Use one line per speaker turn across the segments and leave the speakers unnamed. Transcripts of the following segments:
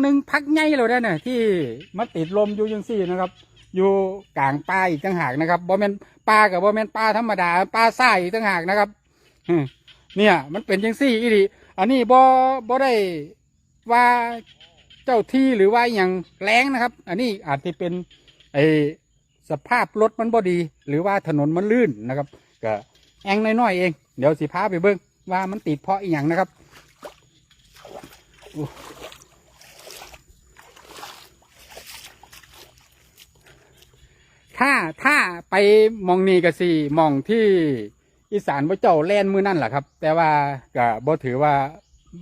หนึ่งพักใหญ่เลยนะเนี่ยที่มาติดลมอยู่ยังซี่นะครับ อยู่กลางป่าอีกต่างหากนะครับบ่แมนป่ากับบ่แมนป่าธรรมดาป่าทรายอีกต่างหากนะครับเนี่ย มันเป็นยังซี่อีหลีอันนี้บ่บ่ได้ว่าเจ้าที่หรือว่าอย่างแรงนะครับ อันนี้อาจจะเป็นไอสภาพรถมันบ่ดี หรือว่าถนนมันลื่นนะครับก็แองน้อยๆเอง เดี๋ยวสิพาไปเบิ่งว่ามันติดเพราะอีหยังนะครับ ถ้าถ้าไปมองนี่ก็สิมองที่อีสานพระเจ้าแล่นมือนั่นแหละครับ แต่ว่าก็บ่ถือว่า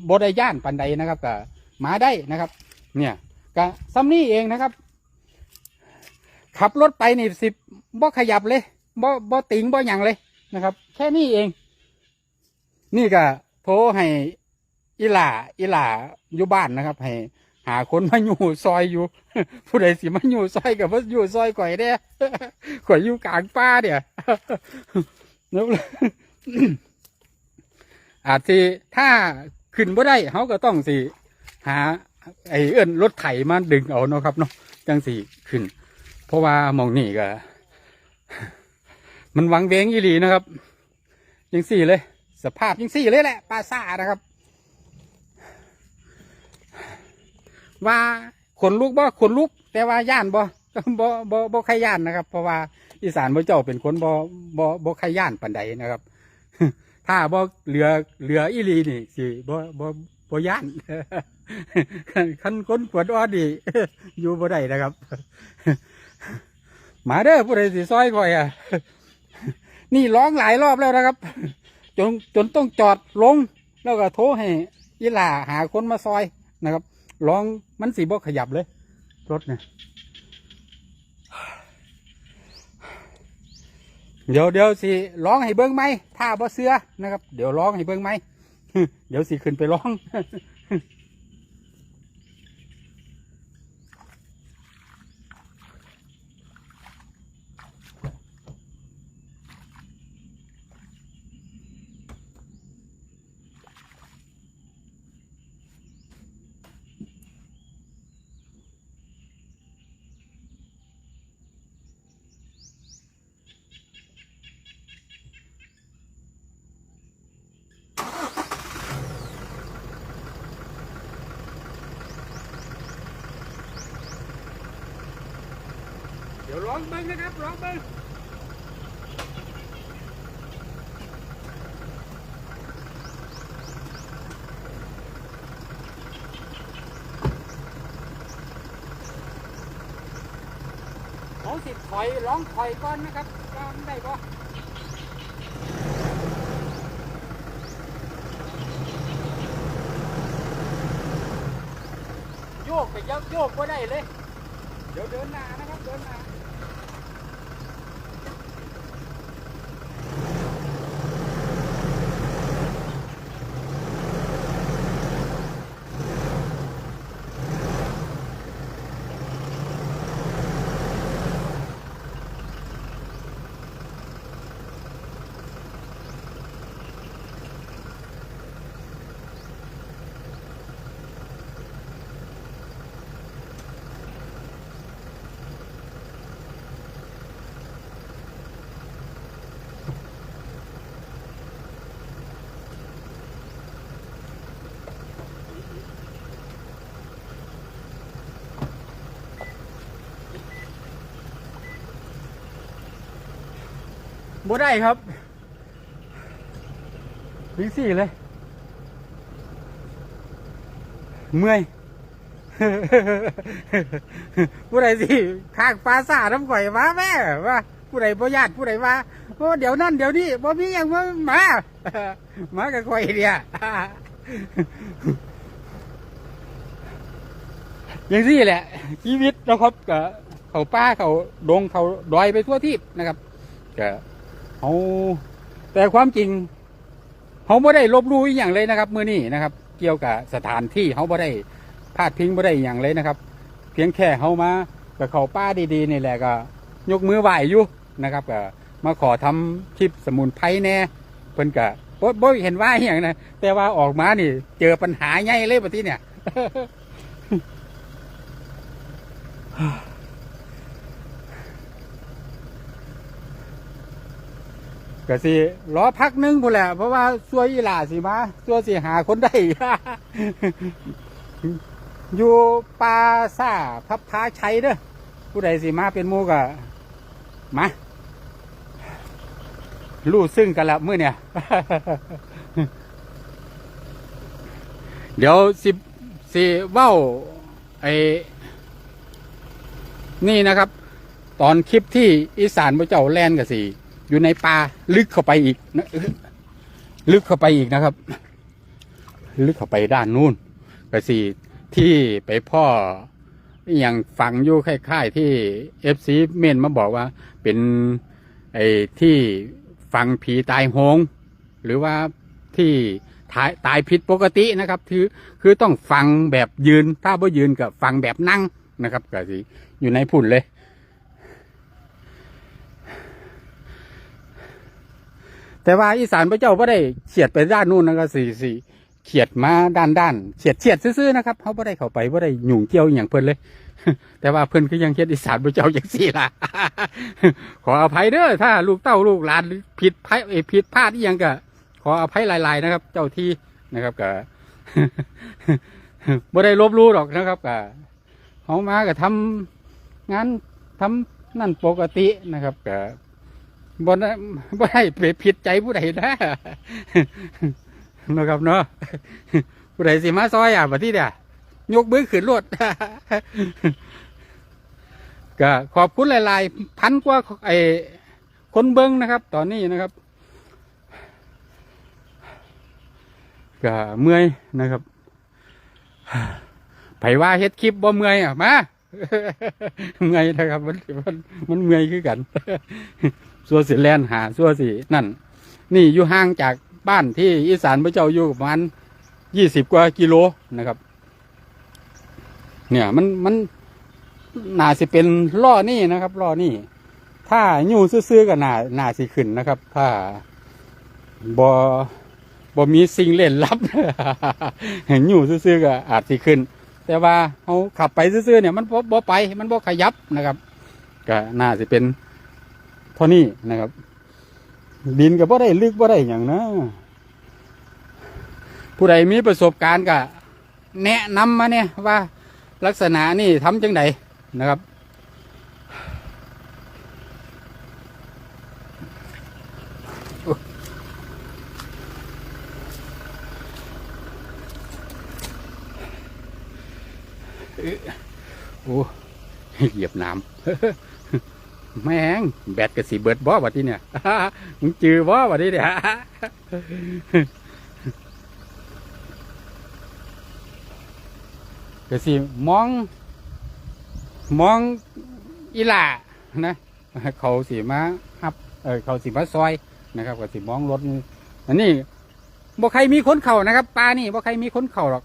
บ่ได้ย่านปันใดนะครับก็มาได้นะครับ เนี่ยก็ซ้ำนี่เองนะครับ ขับรถไปนี่สิบ่ขยับเลยบ่บ่ติงบ่หยังเลยนะครับ แค่นี้เอง นี่ก็โทรให้อีหล่าอีหล่าอยู่บ้านนะครับ ให้ หาคนมาอยู่ซอยอยู่ ผู้ใดสิมาอยู่ซอยกับว่าอยู่ซอยก่อยเด้ข่อยอยู่กลางป่าเนี่ยนึกเลยอาจสิถ้าขึ้นบ่ได้เขาก็ต้องสิหา ไอ้เอิ้นรถไถมาดึงเอาเนาะครับเนาะจังสิขึ้น เพราะว่ามองนี่ก็มันหวังเวงอีหลีนะครับจังสี่เลย สภาพจังสี่เลยแหละปลาซ่านะครับ ว่าขนลุกบ่ขนลุก แต่ว่าย่านบ่บ่บ่บ่ใครย่านนะครับ เพราะว่าอีสานบ่เจ้าเป็นคนบ่บ่บ่ใครย่านปานใดนะครับ ถ้าบ่เหลือเหลืออีลีนี่สิบ่บ่บ่ย่านคันคนปวดอ้อดีอยู่บ่ได้นะครับ มาเด้อผู้ใดสิซอยก่อยอะนี่ร้องหลายรอบแล้วนะครับ จนจนต้องจอดลง แล้วก็โทรให้อีหล่าหาคนมาซอยนะครับ ร้องมันสีบ่ขยับเลย รถเนี่ยเดี๋ยวเดี๋ยวสิร้องให้เบิ้งไหมถ้าบ่เสือนะครับ เดี๋ยวร้องให้เบิ้งไหมเดี๋ยวสิขึ้นไปร้อง เดี๋ยวร้องเบิ้งนะครับร้องเบิ้งเขา สิถอยร้องถอยก่อนนะครับว่ามันได้ปะโยกไปยักโยกก็ได้เลย เดี๋ยวเดินหน้านะครับ เดินหน้า บ่ได้ครับวิ่งสี่เลย เมื่อยผู้ใดสิขางปลาสาน้ำข่อยมาแม่ว่า ผู้ใดบ่ญาติผู้ใดมาโอ้เดี๋ยวนั่นเดี๋ยวนี้บ่มีหยังมามามากับข่อยเนี่ยอย่างนี้แหละ ชีวิตนะครับกับเขาป้าเขาดงเขาดอยไปทั่วทิพย์นะครับก็ เขาแต่ความจริงเขาไม่ได้ลบลู่อหย่างเลยนะครับ มือนี้นะครับ เกี่ยวกับสถานที่เขาไม่ได้พาดพิงไม่ได้อหย่างเลยนะครับ เพียงแค่เขามากับเขาป้าดีๆนี่แหละก็ ยกมือไหวอยู่นะครับก็มาขอทำคลิปสมุนไพรแน่เพิ่นก็บ่บ่เห็นว่าอหย่างนะแต่ว่าออกมานี่ เจอปัญหาใหญ่เลยปะที่เนี่ย ก็สิรอพักหนึงพูแหละเพราะว่าซัวอีหล่าสิมาซัวสิหาคนได้ อยู่ปาซ่าพับพาชัยเด้อผู้ใดสิมาเป็นมูก็มารู้ซึ่งกันล้วมื้อเนี่ย เดี๋ยวสิสิเว้าไอ้นี่นะครับ ตอนคลิปที่อีสานพระเจ้าแลนกับสี อยู่ในป่าลึกเข้าไปอีกนะลึกเข้าไปอีกนะครับ ลึกเข้าไปด้านนู้นกับสีที่ไปพ่ออย่างฝังอยู่คล้ายๆที่เอฟซีเมนมาบอกว่า เป็นไอ้ที่ฝังผีตายโหง หรือว่าที่ตายตายผิดปกตินะครับ คือคือต้องฟังแบบยืน ถ้าบ่ยืนกับฟังแบบนั่งนะครับก็สิอยู่ในพุ่นเลย แต่ว่าอีสานพระเจ้าไ่ได้เฉียดไปด้านนู้นนะครับสี่สี่เฉียดมาด้านด้านเฉียดเฉียดซื่อๆนะครับเขาไ่ได้เข้าไปไ่ได้หยุ่งเกี่ยวอย่างเพิ่นเลย แต่ว่าเพิ่นก็ยังเฮ็ดอีสานพระเจ้าอย่างสี่ล่ะ ขออภัยเด้อถ้า ลูกเต้าลูกหลานผิดพลาดเอผิดพลาดอหย่างก็ขออภัยหลาย ๆ นะครับ เจ้าที่นะครับก็บ่ได้ลบลู่หรอกนะครับก็เขามาก็ทำงานทำนั่นปกตินะครับก็ บนบ่ได้ไปผิดใจผู้ใดนะนะครับเนาะผู้ใดสิมาซอยอะบัดที่เดียยกมือขึ้นรถก็ขอบคุณหลาย ๆ พันกว่าไอ้คนเบิ้งนะครับ ตอนนี้นะครับก็เมื่อยนะครับไผว่าเฮ็ดคลิปบ่เมื่อยอะมาเมื่อยนะครับ มันมันมันเมื่อยคือกัน สัวสิแลนหาสัวสินั่น นี่อยู่ห่างจากบ้านที่อีสานพระเจ้าอยู่ประมาณยี่สิบกว่ากิโลนะครับ เนี่ยมันมันน่าสิเป็นล่อนี่นะครับล่อนี่ ถ้าอยู่ซื่อๆก็น่าน่าสิขึ้นนะครับ ถ้าบอบอมีสิ่งเล่นลับอยู่ซื่อๆก็อาจสิขึ้น แต่ว่าเขาขับไปซื่อๆเนี่ยมันบ่บ่ไปมันบ่ขยับนะครับ ก็น่าสิเป็น เท่านี้นะครับ ดินก็บ่ได้ลึกบ่ได้อย่างนะผู้ใดมีประสบการณ์ก็แนะนำมาเนี่ยว่าลักษณะนี่ทำจังไดนะครับ โอ้เหยียบน้ำ แม่งแบตกระสีเบิดบ่วะที่เนี่ยมึงจือบ่วะที่เนี่ยกระสีมอง มองอีหล่านะเขาสีมาฮับเออเขาสีมาซอยนะครับกระสีมองรถอันนี้บ่ใครมีคนเข่านะครับปลานี่บ่ใครมีคนเข่าหรอก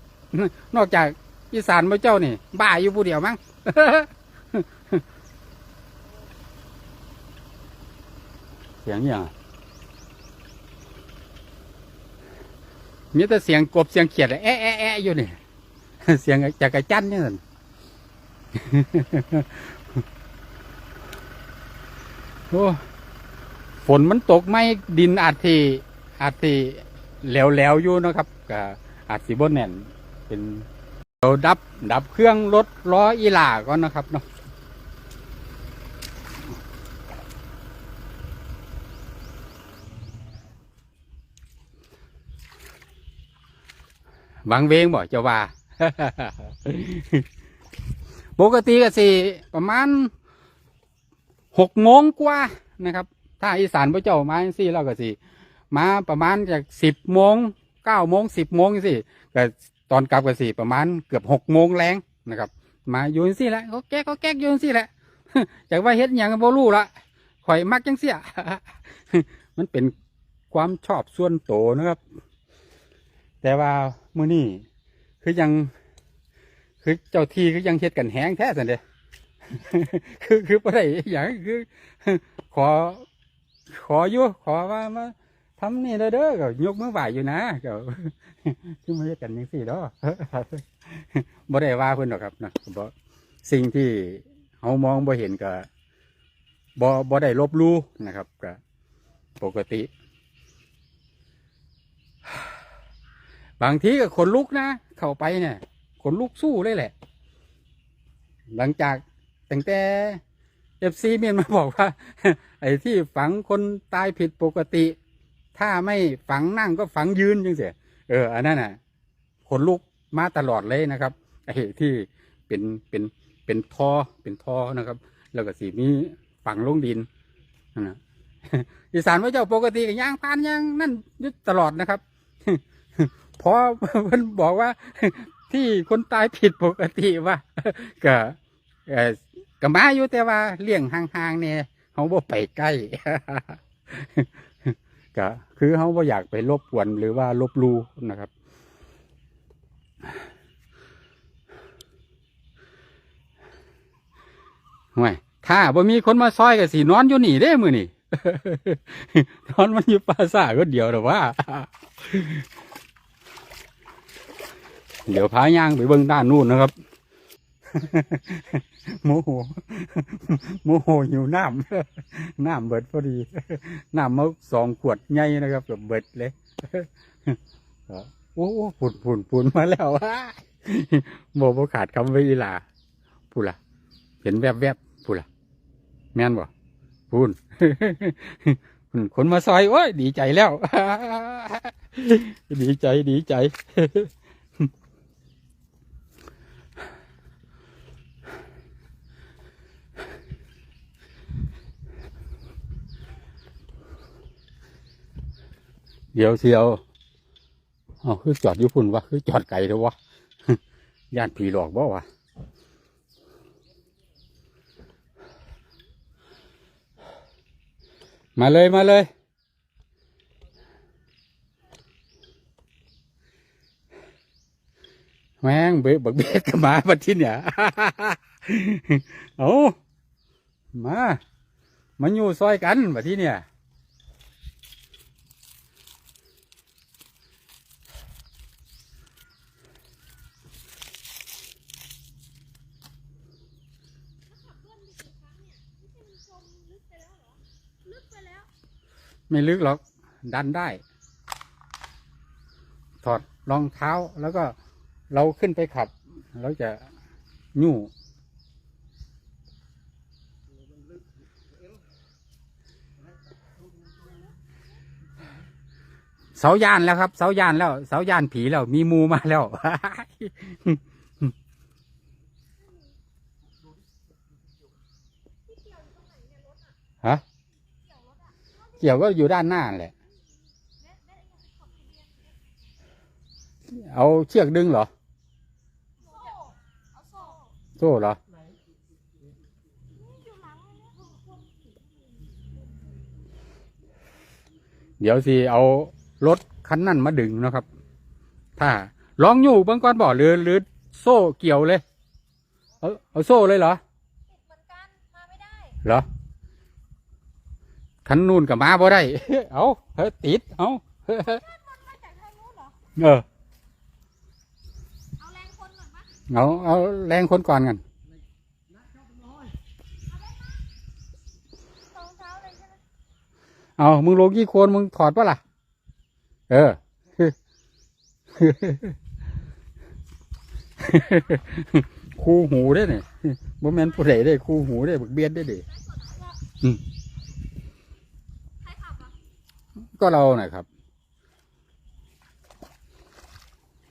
นอกจากอีสานพระเจ้านี่ บ้าอยู่ผู้เดียวมั้ง เสียงอย่างมีแต่เสียงกบเสียงเขียดแอะแอะแอะอยู่นี่เสียงจากกระจันเนี่ยนั่นโอ้ฝนมันตกไม่ดินอาจที่อาจที่แหลวๆอยู่นะครับก็อาจสิบนแน่นเป็นเดี๋ยวดับดับเครื่องรถล้ออีหล่าก่อนนะครับเนาะ หวังเวงบ่เจะว่า ปกติก็สิประมาณหกโมงกว่านะครับ ถ้าอีสานพระเจ้ามาจังซี่เราก็สิมาประมาณจากสิบโมงเก้าโมงสิบโมงสิก็ตอนกลับก็สิประมาณเกือบหกโมงแรงนะครับ มาอยู่จังซี่แหละเขาแก๊กเขาแก๊กอยู่จังซี่แหละจากว่าเฮ็ดหยังก็บ่รู้ละข่อยมักจังเสีย มันเป็นความชอบส่วนโตนะครับ แต่ว่ามื้อนี้คือยัง คือเจ้าที่คือยังเฮ็ดกันแห้งแท้สันเดะคือคือบ่ได้อย่างคือ ขอ ขออยู่ขอว่ามาทำนี่เด้อเด้อก็ยกมือไหวอยู่นะก็คือมาเฮ็ดกันจังซี่เนาะบ่ได้ว่าเพิ่นหรอกครับนะบ่สิ่งที่เฮามองบ่เห็นก็บ่บ่ได้ลบลู่นะครับก็ปกติ บางทีก็ขนลุกนะ เข้าไปเนี่ยขนลุกสู้เลยแหละ หลังจากตั้งแต่เอฟซีเมียนมาบอกว่า ไอ้ที่ฝังคนตายผิดปกติ ถ้าไม่ฝังนั่งก็ฝังยืนจังเสียเอออันนั้นน่ะขนลุกมาตลอดเลยนะครับไอ้ที่เป็นเป็นเป็นทอเป็นทอนะครับ แล้วก็สีนี้ฝังลงดินนะอีสานว่าเจ้าปกติก็ย่างพานย่างนั่นอยุตลอดนะครับ พอเพิ่นบอกว่า ที่คนตายผิดปกติว่าก็ก็มาอยู่แต่ว่าเลี้ยงห่างๆเนี่ยเขาบ่ไปใกล้ก็คือเขาบ่อยากไปรบกวนหรือว่าลบลูนะครับ ห่วยถ้าบ่มีคนมาซอยก็สินอนอยู่นี่เด้มือนี่นอนมันอยู่ปราสาทก็เดียวหรอว่า เดี๋ยวพาย่างไปเบิ่งด้านนู่นนะครับ โมโห โมโหอยู่น้ำน้ำเบิดพอดี น้ำมาสองขวดใหญ่นะครับเกือบเบิดเลยโอ้โหปุ่นปุ่นปุ่นมาแล้วโมบขาดคำไว้อีหลาพูดละเห็นแวบแวบๆพูดละแม่นบ่พูนคนมาซอยโอ้ยดีใจแล้ว ดีใจดีใจ เดี๋ยวเสียวเอาคือจอดอยู่พุ่นวะคือจอดไกลเถอะวะย่านผีหลอกบ่วะมาเลยมาเลย แม่งเบิบักเบ็ดก็มาบัดที่เนี่ยเอามามาอยู่ซอยกันบัดที่เนี่ย ไม่ลึกหรอก ดันได้ ถอดรองเท้าแล้วก็เราขึ้นไปขับ เราจะยู่เสายานแล้วครับเสายานแล้วเสายานผีแล้ว มีมูมาแล้ว ฮะ เกี่ยวก็อยู่ด้านหน้านั่นแหละ เอาเชือกดึงเหรอ โซ่เหรอ เดี๋ยวสิเอารถคันนั่นมาดึงนะครับ ถ้าลองอยู่เบื้องก่อนบ่หรือหรือโซ่เกี่ยวเลย เอาเอาโซ่เลยเหรอ
ติดเหมือนกันมาไม่ได้
เหรอ คันนู่นกับมาบ่ได้ เอาเฮ้ยติด เอา
เอ
อ
เอาแรงคนก่อนปะ
เอาเอาแรงคนก่อนกัน
เอา
มึงลงกี่โคนมึงถอดปะล่ะ เออ คู่หูได้เนี่ยบ่แมนผู้ใดได้คู่หูได้บักเบียดได้ดิ
ใครขับอะ
ก็เราน่ะครับ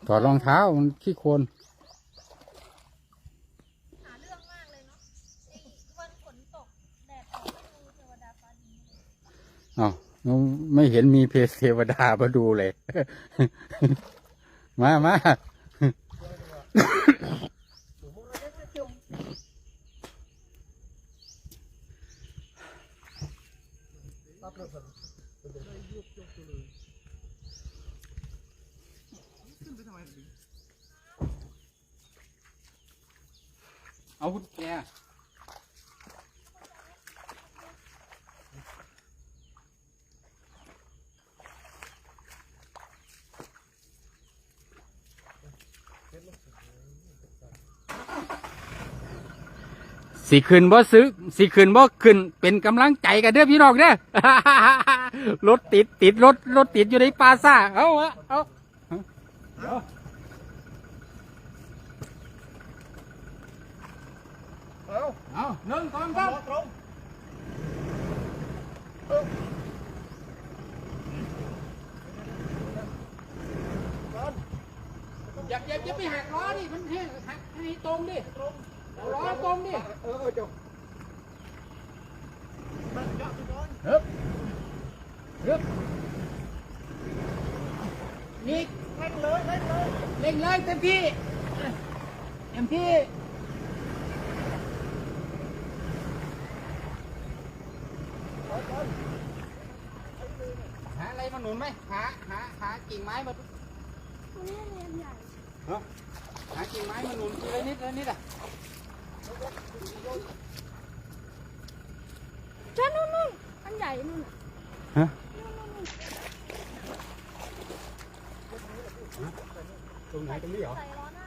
ถอดรองเท้ามันขี้โคลน
หาเรื่องมากเลยเนาะไอ้วันฝนตกแดดออกไม่ดูเทวดาฟ้าดินเลย
เอาไม่เห็นมีเพศเทวดามาดูเลย มามา เอาคุณแกสิขึ้นบ่ซื้อสิขึ้นบ่ขึ้นเป็นกำลังใจกันเด้อพี่น้องเด้อ รถติดติดรถรถติดอยู่ในปาซ่า เอาเอาเอา เอาหนึ่งสองสาม
ตรง
อย่าอย่าอย่าไปหักล้อดิ มันให้หักให้ตรงดิเอาล้อตรงดิ
เออจบ
ฮึบฮึบนี่
เล่นเลยเล่นเลย
เร่งเลยเต็มที่เต็มที่ หาอะไรมาหนุนไหมหาหาหากิ่งไม้มา
ตรงนี้เรียนใหญ่
หากิ่งไม้มาหนุนทีละนิดละนิดอะ
จ้านู่นนู่นอันใหญ่นู่นน่ะ
ฮะ
นู่นนู่นนู่น
ตรงไหนตรงนี้เหรอ
ใส่ล้อหน้า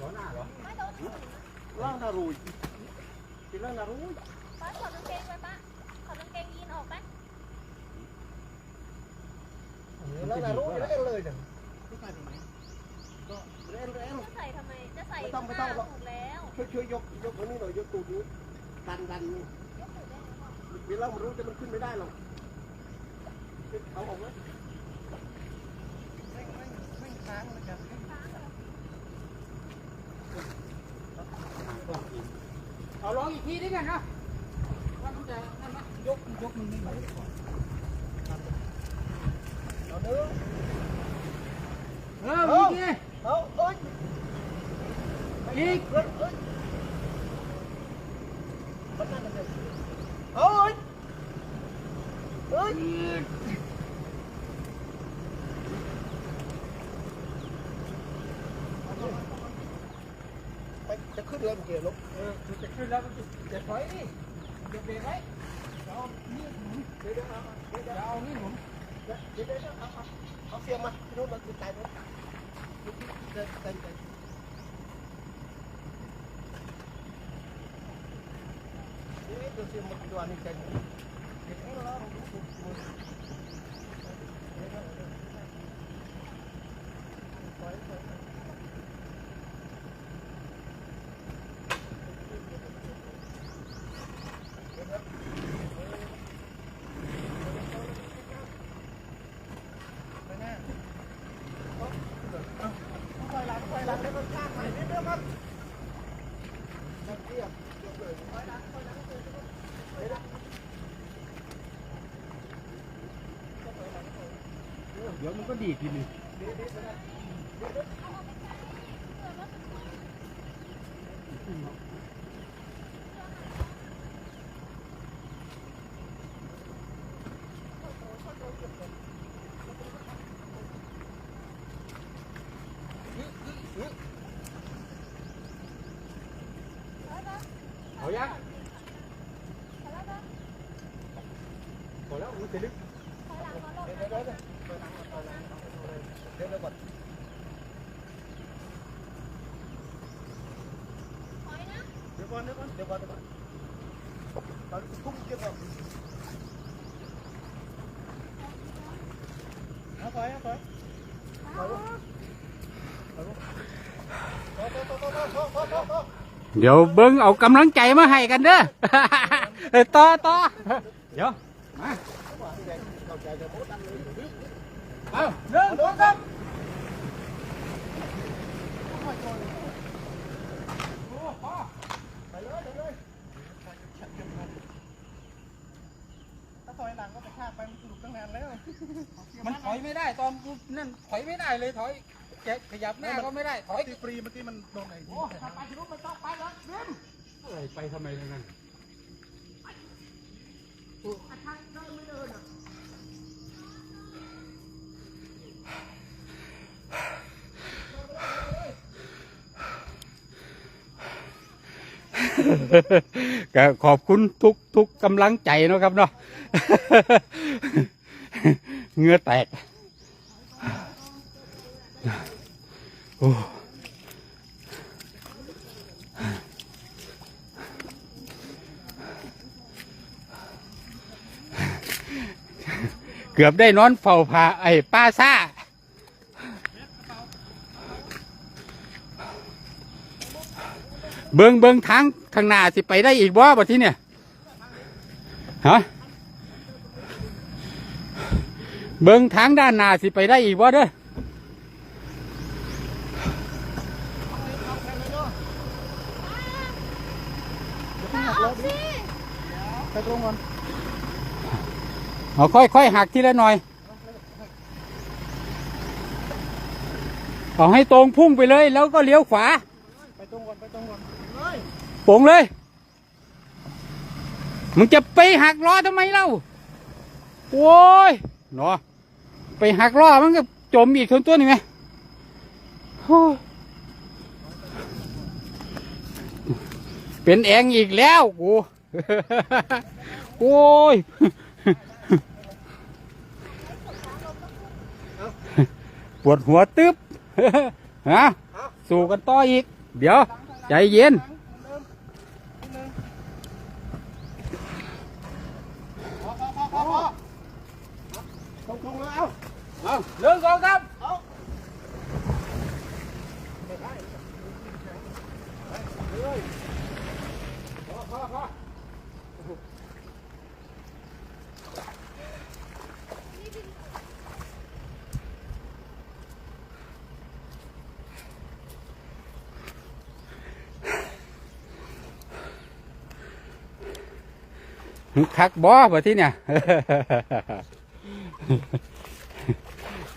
ล้อหน้าเหรอ
ไม่โดนถึง
ล่างนารุยกินล่างนารุย
ป้าถอดกางเกงไปป้าถ อดกางเกงยีนออกไหม
ล่างนารุยเล่นเลยจังก็เล่นเล่น
จะใส่ทำไม จะใส่
ไม่ต้องไม่
ข้างห
ต้องหร
น้า
อก
ถูกแล้ว
ช่วยช่วยยกยกตรงนี้หน่อยยกตูดนี้ดันดันนี่
ยกถูกได้ไหมพ่อ
เวลามันรู้แต่มันขึ้นไม่ได้หรอกเอาออกไหมไม่ไม่ไม่ค้างเลยจ้ะ
เอาลองอีกทีได้ไงนะว่ามันจะนั่นไหม ยกยกมันไม่ไหว
เอาเนื้อ
เอออีกที
เอาเอ้ย
อีก
เอ้ยเอ้ยมันนั่นเลยเอ้ยเอ้ยไปจะขึ้นเลยเมื่อกี้ลูก
เออจะขึ้นแล้วมันจะถอยดิจะเบรกไว้จะเอานี่หนุน
เดี๋ยวเดี๋ยวเอาเดี๋ยวเดี๋ยว
จะเอานี่หนุน
เดี๋ยวเดี๋ยวเดี๋ยวเอาเอาเอาเสียงมาพี่นุ่นมันคือตายแล้วเดินเดินเดินนี่ตัวเสียงมันตัวนี้เดินเดี๋ยวให้เราดูดูดูไปแน่เอาถอยหลังถอยหลังแล้วมันข้างใหม่นิดเดียวครับเทียบเทียบเลยถอยหลังถอยหลังเลยเดี๋ยวนะ
เดี๋ยวมันก็ดีทีนึง
ถอยมา
เอายัง
ถอยมา
พอแล้วมันจะลึก
ถอยหลังมาลง
เดี๋ยวเดี๋ยวเดี๋ยวเดี๋ยวเดี๋ยวก่อน
ถอยนะ
เดี๋ยวก่อน เดี๋ยวก่อนเดี๋ยวก่อนเดี๋ยวก่อนตอนทุ่มเก็บเอาเอาไปเอาไป
เอา
เดี๋ยวเบิ้งเอากำลังใจมาให้กันเด้อเออต่อต่อเดี๋ยวมาเอาหนึ่งสองสาม
ถ้าถอยหลังก็ไป ข้ามไปมันสนุกตั้งนานแล้ว
มันถอยไม่ได้ตอนกูนั่นถอยไม่ได้เลยถอยแกะขยับหน้าก็ไม่ได้ถอย
ตีฟรีเมื่อกี้มันโดนไหน
โอ้ถ้าไปที่นู้นไม่ต้องไปแล้วเริ่มอะไรไปทำไมทั้งนั้น ก็ขอบคุณทุกทุกกำลังใจนะครับเนาะเงือแตกโอ้เกือบได้นอนเฝ้าผาไอ้ป้าซ่าเบิงเบิงทาง ข้างหน้าสิไปได้อีกบ่บัดที่เนี่ยฮะเบิงทางด้านหน้าสิไปได้อีกบ่เด้อ
เอาสิ
ไปตรงก่อน
เอาค่อยๆหักทีละหน่อย เอาให้ตรงพุ่งไปเลยแล้วก็เลี้ยวขวา
ไปตรงก่อนไปตรงก่อน
ป่งเลย มึงจะไปหักล้อทำไมเล่าโว้ยเนาะไปหักล้อมันก็จมอีกคนตัวนี่ไหมโอ้ยเป็นแองอีกแล้วกูโอ้ยปวดหัวตึ๊บฮะ สู้กันต่ออีก เดี๋ยว ใจเย็น
พอพอพอพอพอ ตรงตรงแล้ว
เอาเรื่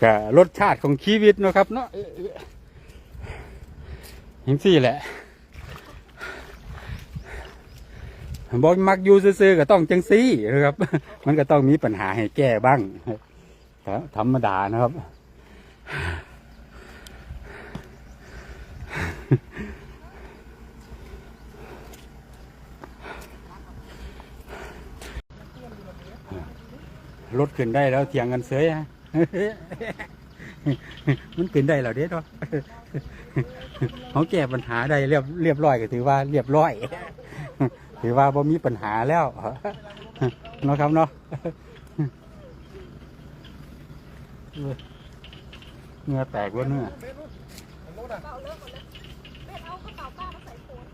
ก็รสชาติของชีวิตนะครับเนาะยังสี่แหละบอกมักอยู่ซื่อๆก็ต้องจังซี่นะครับ มันก็ต้องมีปัญหาให้แก้บ้างธรรมดานะครับ รถขึ้นได้แล้วเถียงกันเสยฮะมันขึ้นได้แล้วเด็ดวะเขาแก้ปัญหาได้เรียบเรียบร้อยก็ถือว่าเรียบร้อย ถือว่าบ่มีปัญหาแล้วเนาะครับเนาะเนื้อแตกว่าเนื้อ
เบนนู้นทางโน้นอะ
เป่าเลิกหมดเลยเบนเอากระเป๋าป้ามาใส่โคน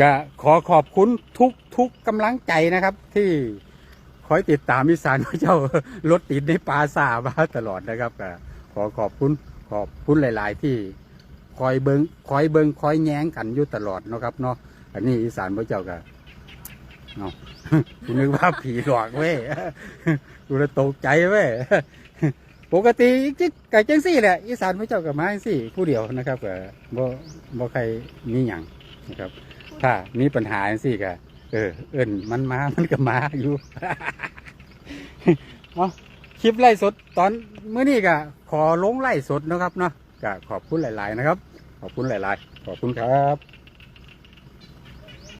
ก็ขอขอบคุณทุกทุกกำลังใจนะครับ ที่คอยติดตามมิสานพระเจ้ารถติดในปลาสามาตลอดนะครับก็ขอขอบคุณขอบคุณหลาย ๆ ที่คอยเบิงคอยเบิงคอยแย้งกันอยู่ตลอดนะครับเนาะอันนี้อีสานพระเจ้าก็เนาะกูนึกว่าผีหลอกเว้ยกูเลยตกใจเว้ยปกติจิไก่จังซี่แหละอีสานพระเจ้ากับมาซี่ผู้เดียวนะครับก็บ่บ่ใครมีหยังนะครับ ถ้ามีปัญหาสิกะเออ เอิ้นมันมา มันก็มาอยู่เอาคลิปไล่สดตอนเมื่อนี้กะขอลงไล่สดนะครับเนาะกะขอบคุณหลาย ๆ นะครับ ขอบคุณหลาย ๆ ขอบคุณครับ